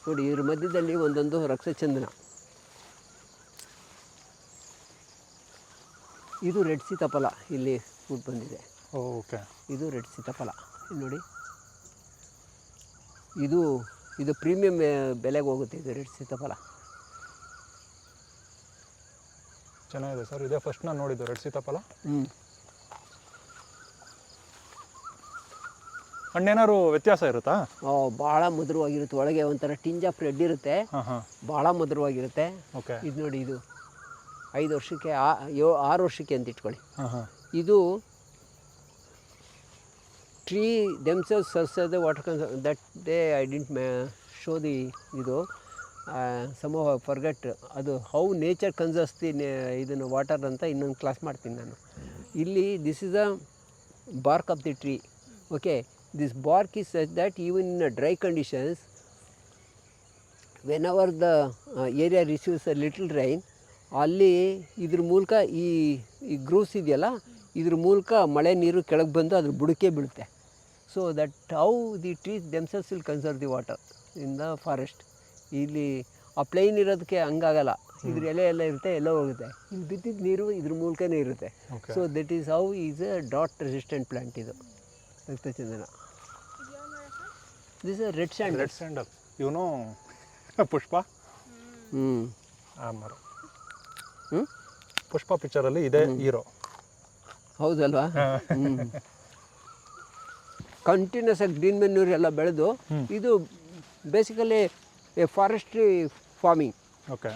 ನೋಡಿ ಇದ್ರ ಮಧ್ಯದಲ್ಲಿ ಒಂದೊಂದು ರಕ್ಷಚಂದನ ಇದು ರೆಡ್ ಸೀತಾಫಲ ಇಲ್ಲಿ ಫುಡ್ ಬಂದಿದೆ. ಓಕೆ. ಇದು ರೆಡ್ ಸೀತಾಫಲ. ನೋಡಿ. ಇದು ಇದು ಪ್ರೀಮಿಯಂ ಬೆಲೆಗೆ ಹೋಗುತ್ತೆ ಇದು ರೆಡ್ ಸೀತಾಫಲ. ಚೆನ್ನಾಗಿದೆ ಸರ್. ಇದೇ ಫಸ್ಟ್ ನಾನು ನೋಡಿದ್ದು ರೆಡ್ ಸೀತಾಫಲ. ಹ್ಞೂ ಹಣ್ಣೇನಾದ್ರು ವ್ಯತ್ಯಾಸ ಇರುತ್ತಾ? ಭಾಳ ಮಧುರವಾಗಿರುತ್ತೆ. ಒಳಗೆ ಒಂಥರ ಟಿಂಜ್ ಆಫ್ ರೆಡ್ ಇರುತ್ತೆ. ಬಹಳ ಭಾಳ ಮಧುರವಾಗಿರುತ್ತೆ. ಓಕೆ. ಇದು ನೋಡಿ ಇದು. ಐದು ವರ್ಷಕ್ಕೆ ಆ ಯೋ ಆರು ವರ್ಷಕ್ಕೆ ಅಂತ ಇಟ್ಕೊಳ್ಳಿ. ಇದು tree themselves serves the water cons that day I didn't ಮ್ಯಾ ಶೋ ದಿ ಇದು. ಸಮ ಫರ್ಗೆಟ್ ಅದು ಹೌ ನೇಚರ್ ಕನ್ಸರ್ಸ್ ದಿ ಇದನ್ನು ವಾಟರ್ ಅಂತ ಇನ್ನೊಂದು ಕ್ಲಾಸ್ ಮಾಡ್ತೀನಿ ನಾನು. ಇಲ್ಲಿ this is a bark of the tree okay this bark is such that even in a dry conditions when our the area receives a little rain ಅಲ್ಲಿ ಇದ್ರ ಮೂಲಕ ಈ ಈ ಗ್ರೂಸ್ ಇದೆಯಲ್ಲ, ಇದ್ರ ಮೂಲಕ ಮಳೆ ನೀರು ಕೆಳಗೆ ಬಂದು ಅದ್ರ ಬುಡಕ್ಕೆ ಬೀಳುತ್ತೆ. So that how the trees themselves will conserve the water in the forest ಇಲ್ಲಿ ಆ ಪ್ಲೈನ್ ಇರೋದಕ್ಕೆ ಹಂಗಾಗಲ್ಲ. ಇದ್ರ ಎಲೆ ಎಲ್ಲ ಇರುತ್ತೆ ಎಲ್ಲ ಹೋಗುತ್ತೆ. ಇಲ್ಲಿ ಬಿದ್ದಿದ್ದ ನೀರು ಇದ್ರ ಮೂಲಕನೇ ಇರುತ್ತೆ. So that is how is a dot resistant plant ಇದು. ರಕ್ತಚಂದನ this red sand red sandal ಇವನು ಪುಷ್ಪ? ಹ್ಞೂ ಆ ಮರ. ಹ್ಞೂ ಪುಷ್ಪ ಪಿಕ್ಚರಲ್ಲಿ ಇದೆ ಹೀರೋ. ಹೌದಲ್ವಾ? ಕಂಟಿನ್ಯೂಸ್ ಆಗಿ ಗ್ರೀನ್ ಮೆನ್ಯೂರ್ ಎಲ್ಲ ಬೆಳೆದು ಇದು ಬೇಸಿಕಲಿ ಫಾರೆಸ್ಟ್ರಿ ಫಾರ್ಮಿಂಗ್ ಓಕೆ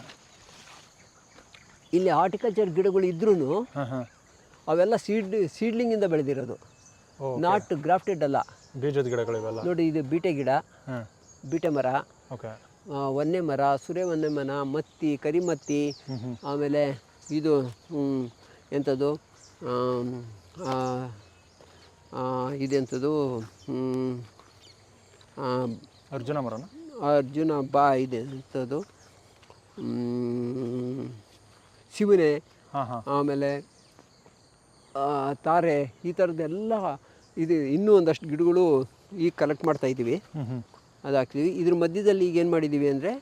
ಇಲ್ಲಿ ಹಾರ್ಟಿಕಲ್ಚರ್ ಗಿಡಗಳು ಇದ್ರೂ ಅವೆಲ್ಲ ಸೀಡ್ ಸೀಡ್ಲಿಂಗಿಂದ ಬೆಳೆದಿರೋದು. ನಾಟ್ ಗ್ರಾಫ್ಟೆಡ್ ಅಲ್ಲ. ಬೀಜದ ಗಿಡಗಳು ಇವೆಲ್ಲ? ನೋಡಿ ಇದು ಬೀಟೆ ಗಿಡ ಬೀಟೆ ಮರ ಓಕೆ ಒನ್ನೆ ಮರ ಸುರೆ ಒನ್ನೆ ಮರ ಮತ್ತಿ ಕರಿಮತ್ತಿ ಆಮೇಲೆ ಇದು ಎಂಥದ್ದು ಇದೆಂಥದ್ದು ಅರ್ಜುನ ಮರನ? ಅರ್ಜುನ ಬಾ ಇದೆ ಅಂಥದ್ದು ಶಿವನೆ ಆಮೇಲೆ ತಾರೆ ಈ ಥರದ್ದೆಲ್ಲ ಇದು ಇನ್ನೂ ಒಂದಷ್ಟು ಗಿಡಗಳು ಈಗ ಕಲೆಕ್ಟ್ ಮಾಡ್ತಾ ಇದ್ದೀವಿ. ಅದು ಹಾಕ್ತೀವಿ ಇದ್ರ ಮಧ್ಯದಲ್ಲಿ ಈಗ ಏನು ಮಾಡಿದ್ದೀವಿ ಅಂದರೆ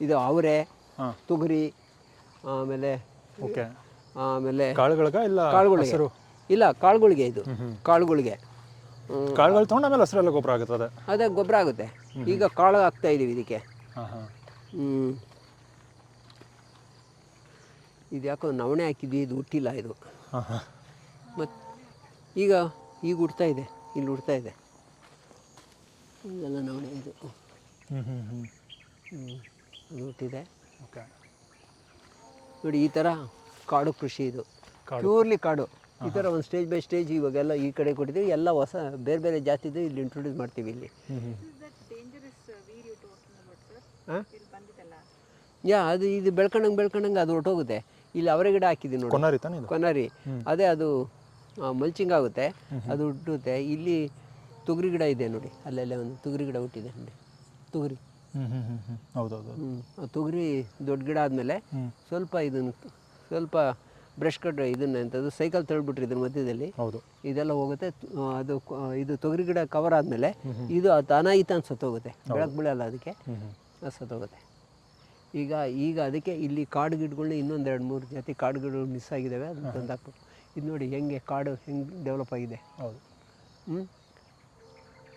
ಇದು ಅವರೆ ತೊಗರಿ ಆಮೇಲೆ ಓಕೆ. ಆಮೇಲೆ ಕಾಳುಗಳಿಗ ಇಲ್ಲ ಕಾಳುಗಳಿಗೆ. ಇಲ್ಲ ಕಾಳುಗಳಿಗೆ ಇದು. ಕಾಳುಗಳಿಗೆ. ಕಾಳುಗಳು ತೊಗೊಂಡು ಆಮೇಲೆ ಹಸಿರೆಲ್ಲ ಗೊಬ್ಬರ ಆಗುತ್ತೆ ಅದೇ ಅದೇ ಗೊಬ್ಬರ ಆಗುತ್ತೆ. ಈಗ ಕಾಳು ಹಾಕ್ತಾ ಇದೀವಿ ಇದಕ್ಕೆ. ಹಾಂ ಹಾಂ. ಹ್ಞೂ ಇದು ಯಾಕೋ ನವಣೆ ಹಾಕಿದ್ವಿ ಇದು ಹುಟ್ಟಿಲ್ಲ ಇದು. ಹಾಂ ಹಾಂ. ಮತ್ತು ಈಗ ಈಗ ಹುಡ್ತಾ ಇದೆ ಇಲ್ಲಿ ಹುಡ್ತಾ ಇದೆ. ಇದೆಲ್ಲ ನವಣೆ ಇದು. ಹ್ಞೂ ಹ್ಞೂ ಹ್ಞೂ ಹ್ಞೂ ಅದು ಹುಟ್ಟಿದೆ. ಓಕೆ. ನೋಡಿ ಈ ಥರ ಕಾಡು ಕೃಷಿ ಇದು. ಕಾಡು. ಪ್ಯೂರ್ಲಿ ಕಾಡು. ಈ ಥರ ಒಂದು ಸ್ಟೇಜ್ ಬೈ ಸ್ಟೇಜ್ ಇವಾಗೆಲ್ಲ ಈ ಕಡೆ ಕೊಟ್ಟಿದ್ದೀವಿ. ಎಲ್ಲ ಹೊಸ ಬೇರೆ ಬೇರೆ ಜಾತಿದು ಇಲ್ಲಿ ಇಂಟ್ರೊಡ್ಯೂಸ್ ಮಾಡ್ತೀವಿ ಇಲ್ಲಿ. ಹಾಂ ಇಲ್ಲಿ ಬಂದಿದ್ದಲ್ಲ ಯಾ ಅದು ಇದು ಬೆಳ್ಕೊಂಡಂಗೆ ಬೆಳ್ಕೊಂಡಂಗೆ ಅದು ಹೊರಟೋಗುತ್ತೆ. ಇಲ್ಲಿ ಅವರೆ ಗಿಡ ಹಾಕಿದ್ದೀವಿ ನೋಡಿ. ಕೊನಾರಿ ತಾನೇ ಇದು? ಕೊನಾರಿ. ಅದೇ ಅದು ಮಲ್ಚಿಂಗ್ ಆಗುತ್ತೆ. ಅದು ಹುಟ್ಟುತ್ತೆ. ಇಲ್ಲಿ ತೊಗರಿ ಗಿಡ ಇದೆ ನೋಡಿ. ಅಲ್ಲೆಲ್ಲ ಒಂದು ತೊಗರಿ ಗಿಡ ಹುಟ್ಟಿದೆ ನೋಡಿ. ತೊಗರಿ. ಹ್ಞೂ ಹ್ಞೂ ಹ್ಞೂ ಹ್ಞೂ ಹೌದು ಹೌದು ಹ್ಞೂ ಆ ತೊಗರಿ ದೊಡ್ಡ ಗಿಡ ಆದಮೇಲೆ ಸ್ವಲ್ಪ ಇದನ್ನು ಸ್ವಲ್ಪ ಬ್ರಷ್ ಕಟ್ ಇದನ್ನ ಎಂಥದ್ದು ಸೈಕಲ್ ತಳ್ಬಿಟ್ರಿ ಇದ್ರ ಮಧ್ಯದಲ್ಲಿ ಹೌದು. ಇದೆಲ್ಲ ಹೋಗುತ್ತೆ. ಅದು ಇದು ತೊಗರಿ ಗಿಡ ಕವರ್ ಆದಮೇಲೆ ಇದು ತಾನಾಯಿತ ಅಂತ ಸತ್ತೋಗುತ್ತೆ ಬೆಳಕು ಬೀಳಲ್ಲ ಅದಕ್ಕೆ ಸತ್ತೋಗುತ್ತೆ ಈಗ ಈಗ ಅದಕ್ಕೆ ಇಲ್ಲಿ ಕಾಡು ಗಿಡಗಳನ್ನ ಇನ್ನೊಂದು ಎರಡು ಮೂರು ಜಾತಿ ಕಾಡು ಗಿಡಗಳು ಮಿಸ್ ಆಗಿದ್ದಾವೆ ಅದನ್ನ ತಂದು ಇದು ನೋಡಿ ಹೆಂಗೆ ಕಾಡು ಹೆಂಗೆ ಡೆವಲಪ್ ಆಗಿದೆ. ಹೌದು. ಹ್ಞೂ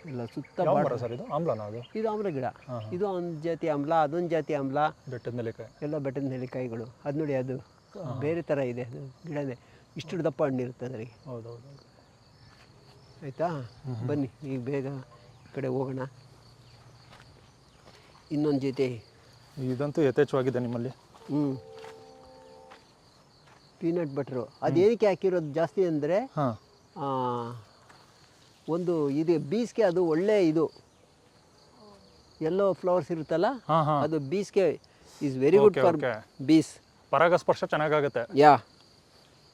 ಇಲ್ಲ ಸುತ್ತ ಸರ್ ಇದು? ಆಮ್ಲನ ಅದು? ಇದು ಆಮ್ಲ ಗಿಡ. ಇದು ಒಂದು ಜಾತಿ ಆಮ್ಲ ಅದೊಂದು ಜಾತಿ ಆಮ್ಲ. ಬೆಟ್ಟದ ನೆಲೆಕಾಯಿ ಎಲ್ಲ ಬೆಟ್ಟದ ನೆಲ್ಲಿಕಾಯಿಗಳು. ಅದು ನೋಡಿ ಅದು. ಬೇರೆ ಥರ ಇದೆ. ಅದು ಗಿಡನೇ. ಇಷ್ಟು ದಪ್ಪ ಹಣ್ಣಿರುತ್ತೆ ಅದರಿಗೆ ಹೌದು ಹೌದು ಹೌದು ಆಯಿತಾ ಬನ್ನಿ ಈಗ ಬೇಗ ಈ ಕಡೆ ಹೋಗೋಣ. ಇನ್ನೊಂದು ಜೊತೆ. ಇದಂತೂ ಯಥೇಚ್ಛವಾಗಿದೆ ನಿಮ್ಮಲ್ಲಿ. ಹ್ಞೂ ಪೀನಟ್ ಬಟ್ರು. ಅದೇನಕ್ಕೆ ಹಾಕಿರೋದು ಜಾಸ್ತಿ ಅಂದರೆ ಒಂದು ಇದು ಬೀಸ್ಗೆ ಅದು ಒಳ್ಳೆ ಇದು. ಎಲ್ಲೋ ಫ್ಲವರ್ಸ್ ಇರುತ್ತಲ್ಲ? ಅದು ಬೀಸ್ಗೆ is very good for bees ಪರಾಗಸ್ಪರ್ಶ ಚೆನ್ನಾಗಾಗುತ್ತೆ. ಯಾ.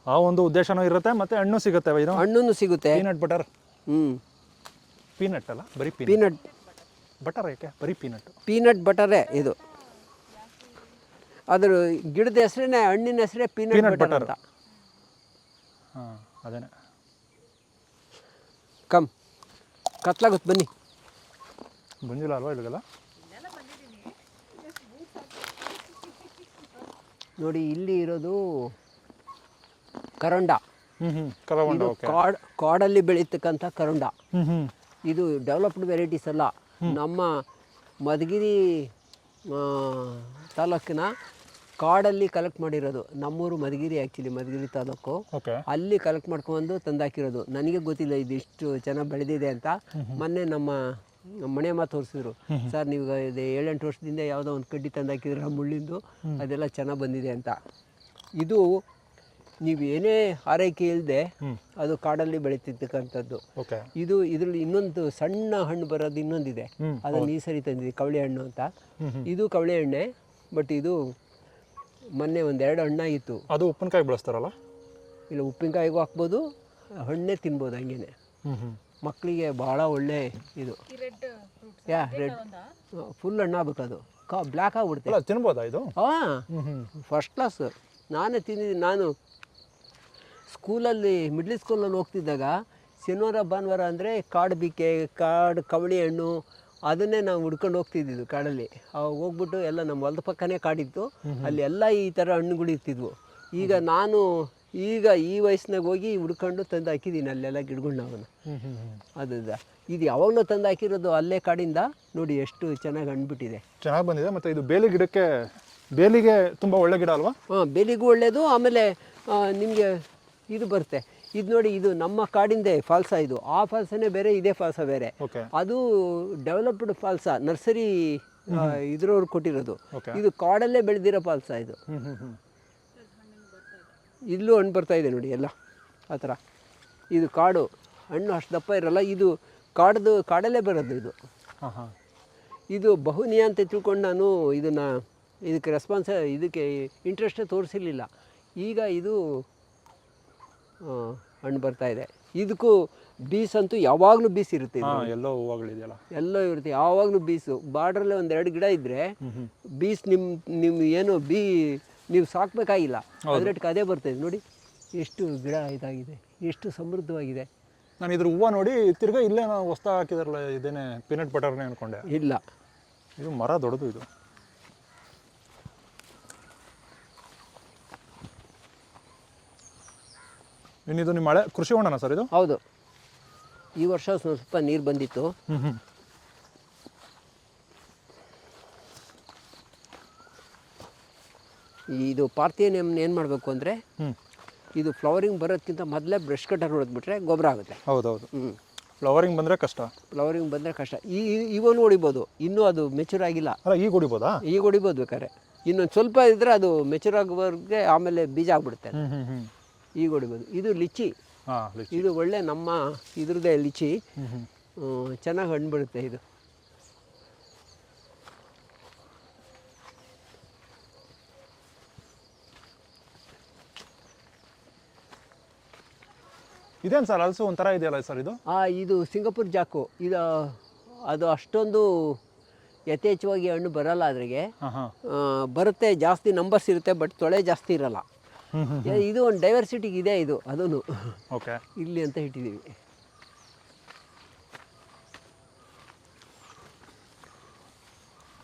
ಆ ಒಂದು ಉದ್ದೇಶನೂ ಇರುತ್ತೆ ಮತ್ತೆ ಹಣ್ಣು ಸಿಗುತ್ತೆ ಇದು ಹಣ್ಣು ಸಿಗುತ್ತೆ. ಪೀನಟ್ ಬಟರ್ ಹ್ಞೂ ಪೀನಟ್ ಅಲ್ಲ? ಬರೀ ಪೀನಟ್ ಪೀನಟ್ ಬಟರ್ ಯಾಕೆ ಬರೀ ಪೀನಟ್ ಪೀನಟ್ ಬಟರೇ ಇದು. ಅದ್ರ ಗಿಡದ ಹೆಸರೇ ಹಣ್ಣಿನ ಹೆಸರೇ ಪೀನಟ್ ಬಟರ್ ಅಂತ. ಹಾಂ ಅದೇನೆ. ಕಮ್ ಕತ್ಲಾಗುತ್ತೆ ಬನ್ನಿ. ಬಂದಿಲ್ಲ ಅಲ್ವಾ ಇಲ್ಲಿಗೆಲ್ಲ? ನೋಡಿ ಇಲ್ಲಿ ಇರೋದು ಕರಂಡ. ಇದು ಕಾಡ್ ಕಾಡಲ್ಲಿ ಬೆಳೀತಕ್ಕಂಥ ಕರಂಡ. ಇದು ಡೆವಲಪ್ಡ್ ವೆರೈಟೀಸ್ ಅಲ್ಲ. ನಮ್ಮ ಮಧುಗಿರಿ ತಾಲೂಕಿನ ಕಾಡಲ್ಲಿ ಕಲೆಕ್ಟ್ ಮಾಡಿರೋದು. ನಮ್ಮೂರು ಮಧುಗಿರಿ ಆ್ಯಕ್ಚುಲಿ ಮಧುಗಿರಿ ತಾಲೂಕು. ಅಲ್ಲಿ ಕಲೆಕ್ಟ್ ಮಾಡ್ಕೊಂಡು ತಂದಾಕಿರೋದು. ನನಗೆ ಗೊತ್ತಿಲ್ಲ ಇದು ಇಷ್ಟು ಚೆನ್ನಾಗಿ ಬೆಳೆದಿದೆ ಅಂತ. ಮೊನ್ನೆ ನಮ್ಮ ಮನೆ ಮಾತು ತೋರಿಸಿದ್ರು. ಸರ್ ನೀವು ಇದು ಏಳೆಂಟು ವರ್ಷದಿಂದ ಯಾವುದೋ ಒಂದು ಕಡ್ಡಿ ತಂದು ಹಾಕಿದ್ರೆ ಆ ಮುಳ್ಳಿಂದು ಅದೆಲ್ಲ ಚೆನ್ನಾಗಿ ಬಂದಿದೆ ಅಂತ. ಇದು ನೀವು ಏನೇ ಆರೈಕೆ ಇಲ್ಲದೆ. ಅದು ಕಾಡಲ್ಲಿ ಬೆಳೀತಿರ್ತಕ್ಕಂಥದ್ದು. ಇದು ಇದರಲ್ಲಿ ಇನ್ನೊಂದು ಸಣ್ಣ ಹಣ್ಣು ಬರೋದು ಇನ್ನೊಂದಿದೆ. ಅದನ್ನು ಈ ಸರಿ ತಂದಿದೆ ಕವಳೆ ಹಣ್ಣು ಅಂತ. ಇದು ಕವಳೆ ಎಣ್ಣೆ ಬಟ್ ಇದು ಮೊನ್ನೆ ಒಂದೆರಡು ಹಣ್ಣಾಗಿತ್ತು ಅದು ಉಪ್ಪಿನಕಾಯಿ ಬಳಸ್ತಾರಲ್ಲ? ಇಲ್ಲ ಉಪ್ಪಿನಕಾಯಿಗೂ ಹಾಕ್ಬೋದು ಹಣ್ಣೇ ತಿನ್ಬೋದು ಹಂಗೇನೆ. ಮಕ್ಕಳಿಗೆ ಭಾಳ ಒಳ್ಳೆ ಇದು. ಈ ರೆಡ್ ಫ್ರೂಟ್ಸ್ ಯಾ ರೆಡ್ ಒಂದಾ ಫುಲ್ ಹಣ್ಣು ಆಗ್ಬೇಕು ಅದು. ಕಾ ಬ್ಲ್ಯಾಕ್ ಆಗಿಬಿಡುತ್ತೆ. ಅಲ್ಲ ತಿನ್ಬೋದಾ ಇದು? ಹಾಂ ಫಸ್ಟ್ ಕ್ಲಾಸ್ ನಾನೇ ತಿಂದಿದ್ದೀನಿ. ನಾನು ಸ್ಕೂಲಲ್ಲಿ ಮಿಡ್ಲ್ ಸ್ಕೂಲಲ್ಲಿ ಹೋಗ್ತಿದ್ದಾಗ ಶನಿವಾರ ಭಾನುವಾರ ಅಂದರೆ ಕಾಡು ಬಿಕೆ ಕಾಡು ಕವಳಿ ಹಣ್ಣು ಅದನ್ನೇ ನಾವು ಹುಡ್ಕೊಂಡು ಹೋಗ್ತಿದ್ದಿದ್ದು ಕಾಡಲ್ಲಿ. ಅವಾಗ ಹೋಗ್ಬಿಟ್ಟು ಎಲ್ಲ ನಮ್ಮ ಹೊಲದ ಪಕ್ಕನೇ ಕಾಡಿತ್ತು. ಅಲ್ಲಿ ಎಲ್ಲ ಈ ಥರ ಹಣ್ಣುಗಳು ಇರ್ತಿದ್ವು. ಈಗ ನಾನು ಈಗ ಈ ವಯಸ್ಸಿನಾಗ ಹೋಗಿ ಹುಡ್ಕೊಂಡು ತಂದು ಹಾಕಿದ್ದೀನಿ ಅಲ್ಲೆಲ್ಲ ಗಿಡಗಳನ್ನ ಅವನು ಹ್ಞೂ ಹ್ಞೂ ಹ್ಞೂ ಅದು ಇದು ಯಾವಾಗಲೂ ತಂದು ಹಾಕಿರೋದು ಅಲ್ಲೇ ಕಾಡಿಂದ ನೋಡಿ ಎಷ್ಟು ಚೆನ್ನಾಗಿ ಹಣ್ಬಿಟ್ಟಿದೆ. ಚೆನ್ನಾಗಿ ಬಂದಿದೆ. ಮತ್ತು ಇದು ಬೇಲಿ ಗಿಡಕ್ಕೆ ಬೇಲಿಗೆ ತುಂಬ ಒಳ್ಳೆ ಗಿಡ ಅಲ್ವಾ? ಹಾಂ ಬೇಲಿಗೂ ಒಳ್ಳೆಯದು ಆಮೇಲೆ ನಿಮಗೆ ಇದು ಬರುತ್ತೆ. ಇದು ನೋಡಿ ಇದು ನಮ್ಮ ಕಾಡಿಂದೇ ಫಾಲ್ಸ ಇದು. ಆ ಫಾಲ್ಸನೇ ಬೇರೆ ಇದೇ ಫಾಲ್ಸ ಬೇರೆ. ಓಕೆ. ಅದು ಡೆವಲಪ್ಡ್ ಫಾಲ್ಸ ನರ್ಸರಿ ಇದ್ರವ್ರು ಕೊಟ್ಟಿರೋದು. ಇದು ಕಾಡಲ್ಲೇ ಬೆಳೆದಿರೋ ಫಾಲ್ಸ ಇದು. ಇಲ್ಲೂ ಹಣ್ಣು ಬರ್ತಾ ಇದೆ ನೋಡಿ ಎಲ್ಲ ಆ ಥರ. ಇದು ಕಾಡು ಹಣ್ಣು ಅಷ್ಟು ದಪ್ಪ ಇರಲ್ಲ ಇದು ಕಾಡದು ಕಾಡಲ್ಲೇ ಬರೋದು ಇದು. ಹಾಂ ಹಾಂ. ಇದು ಬಹುನಿಯ ಅಂತ ತಿಳ್ಕೊಂಡು ನಾನು ಇದನ್ನು ಇದಕ್ಕೆ ರೆಸ್ಪಾನ್ಸ್ ಇದಕ್ಕೆ ಇಂಟ್ರೆಸ್ಟೇ ತೋರಿಸಿರಲಿಲ್ಲ. ಈಗ ಇದು ಹಣ್ಣು ಬರ್ತಾ ಇದೆ. ಇದಕ್ಕೂ ಬೀಸ್ ಅಂತೂ ಯಾವಾಗಲೂ ಬೀಸ್ ಇರುತ್ತೆ ಎಲ್ಲೋ ಹೂವುಗಳಿದೆಯಲ್ಲ. ಎಲ್ಲ ಇರುತ್ತೆ ಯಾವಾಗಲೂ ಬೀಸು. ಬಾರ್ಡ್ರಲ್ಲೇ ಒಂದೆರಡು ಗಿಡ ಇದ್ದರೆ ಬೀಸ್ ನಿಮ್ಮ ನಿಮ್ಮ ಏನು ಬೀ ನೀವು ಸಾಕಬೇಕಾಗಿಲ್ಲ. ಅದರಟ್ಟಿಗೆ ಅದೇ ಬರ್ತದೆ. ನೋಡಿ ಎಷ್ಟು ಗಿಡ ಇದಾಗಿದೆ ಎಷ್ಟು ಸಮೃದ್ಧವಾಗಿದೆ. ನಾನು ಇದ್ರ ಹೂವು ನೋಡಿ ತಿರ್ಗಾ ಇಲ್ಲೇ ನಾವು ಹೊಸ್ತ ಹಾಕಿದಾರಲ್ಲ ಇದೇನೆ ಪಿನಟ್ ಬಟರ್ನೇ ಅನ್ಕೊಂಡೆ. ಇಲ್ಲ. ಇದು ಮರ ದೊಡ್ಡದು ಇದು. ಇನ್ನಿದು ನಿಮ್ಮ ಮಳೆ ಕೃಷಿ ಹೊಂಡನ ಸರ್ ಇದು? ಹೌದು. ಈ ವರ್ಷ ಸ್ವಲ್ಪ ಸ್ವಲ್ಪ ನೀರು ಬಂದಿತ್ತು ಹ್ಞೂ ಹ್ಞೂ ಇದು ಪಾರ್ಥಿಯನಿಯಮ್ನ ಏನು ಮಾಡಬೇಕು ಅಂದರೆ ಇದು ಫ್ಲವರಿಂಗ್ ಬರೋದಕ್ಕಿಂತ ಮೊದಲೇ ಬ್ರಷ್ ಕಟರ್ ಹೊಡೆದ್ಬಿಟ್ರೆ ಗೊಬ್ಬರ ಆಗುತ್ತೆ. ಹೌದೌದು. ಹ್ಞೂ ಫ್ಲವರಿಂಗ್ ಬಂದರೆ ಕಷ್ಟ. ಫ್ಲವರಿಂಗ್ ಬಂದರೆ ಕಷ್ಟ. ಈ ಇವನು ಹೊಡಿಬೋದು. ಇನ್ನೂ ಅದು ಮೆಚೂರ್ ಆಗಿಲ್ಲ. ಅಲ್ಲ ಈಗ ಹೊಡಿಬೋದಾ? ಈಗ ಹೊಡಿಬೋದು ಬೇಕಾದ್ರೆ. ಇನ್ನೊಂದು ಸ್ವಲ್ಪ ಇದ್ದರೆ ಅದು ಮೆಚೂರ್ ಆಗೋವರೆಗೆ ಆಮೇಲೆ ಬೀಜ ಆಗ್ಬಿಡುತ್ತೆ ಈಗ ಹೊಡಿಬೋದು. ಇದು ಲಿಚಿ. ಇದು ಒಳ್ಳೆ ನಮ್ಮ ಇದ್ರದ್ದೇ ಲಿಚಿ. ಚೆನ್ನಾಗಿ ಹಣ್ಣು ಬಿಡುತ್ತೆ ಇದು. ಇದೇನು ಸರ್ ಅಲ್ಸು ಒಂಥರ ಇದೆಯಲ್ಲ ಸರ್ ಇದು? ಆ ಇದು ಸಿಂಗಪುರ್ ಜಾಕು. ಇದು ಅದು ಅಷ್ಟೊಂದು ಯಥೇಚ್ಛವಾಗಿ ಹಣ್ಣು ಬರಲ್ಲ ಅದ್ರಿಗೆ. ಬರುತ್ತೆ ಜಾಸ್ತಿ ನಂಬರ್ಸ್ ಇರುತ್ತೆ ಬಟ್ ತೊಳೆ ಜಾಸ್ತಿ ಇರಲ್ಲ. ಇದು ಒಂದು ಡೈವರ್ಸಿಟಿಗೆ ಇದೆ ಇದು ಅದೂ ಓಕೆ ಇಲ್ಲಿ ಅಂತ ಇಟ್ಟಿದ್ದೀವಿ